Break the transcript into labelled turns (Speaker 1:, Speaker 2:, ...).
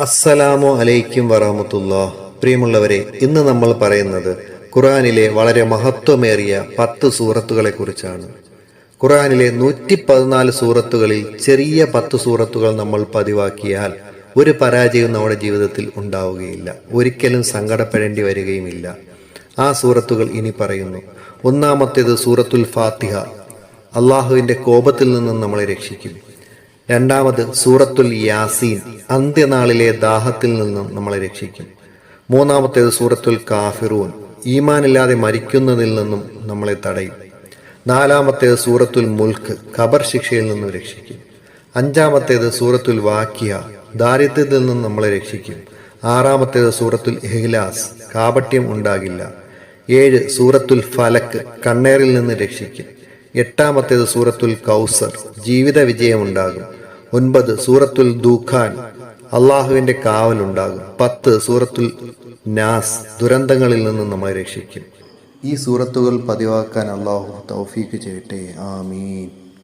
Speaker 1: അസ്സലാമു അലൈക്കും വറഹമത്തുള്ള. പ്രിയമുള്ളവരെ ഇന്ന് നമ്മൾ പറയുന്നത് ഖുറാനിലെ വളരെ മഹത്വമേറിയ പത്ത് സൂറത്തുകളെ കുറിച്ചാണ് ഖുറാനിലെ നൂറ്റി പതിനാല് സൂറത്തുകളിൽ ചെറിയ പത്ത് സൂറത്തുകൾ നമ്മൾ പതിവാക്കിയാൽ ഒരു പരാജയവും നമ്മുടെ ജീവിതത്തിൽ ഉണ്ടാവുകയില്ല. ഒരിക്കലും സങ്കടപ്പെടേണ്ടി വരികയുമില്ല. ആ സൂറത്തുകൾ ഇനി പറയുന്നു. ഒന്നാമത്തേത് സൂറത്തുൽ ഫാത്തിഹ. അള്ളാഹുവിന്റെ കോപത്തിൽ നിന്നും നമ്മളെ രക്ഷിക്കും. രണ്ടാമത് സൂറത്തുൽ യാസീൻ അന്ത്യനാളിലെ ദാഹത്തിൽ നിന്നും നമ്മളെ രക്ഷിക്കും. മൂന്നാമത്തേത് സൂറത്തുൽ കാഫിറൂൻ ഈമാനില്ലാതെ മരിക്കുന്നതിൽ നിന്നും നമ്മളെ തടയും. നാലാമത്തേത് സൂറത്തുൽ മുൽക്ക് ഖബർ ശിക്ഷയിൽ നിന്നും രക്ഷിക്കും. അഞ്ചാമത്തേത് സൂറത്തുൽ വാക്കിയ ദാരിദ്ര്യത്തിൽ നിന്നും നമ്മളെ രക്ഷിക്കും. ആറാമത്തേത് സൂറത്തുൽ ഇഹ്ലാസ് കാപട്യം ഉണ്ടാകില്ല. ഏഴ് സൂറത്തുൽ ഫലക്ക് കണ്ണേറിൽ നിന്ന് രക്ഷിക്കും. എട്ടാമത്തേത് സൂറത്തുൽ കൗസർ ജീവിത വിജയമുണ്ടാകും ഒൻപത് സൂറത്തുൽ ദൂഖാൻ. അള്ളാഹുവിന്റെ കാവലുണ്ടാകും. പത്ത് സൂറത്തുൽ നാസ് ദുരന്തങ്ങളിൽ നിന്ന് നമ്മെ രക്ഷിക്കും. ഈ സൂറത്തുകൾ പതിവാക്കാൻ അള്ളാഹു തൗഫീക്ക് ചെയ്യട്ടെ. ആമീൻ.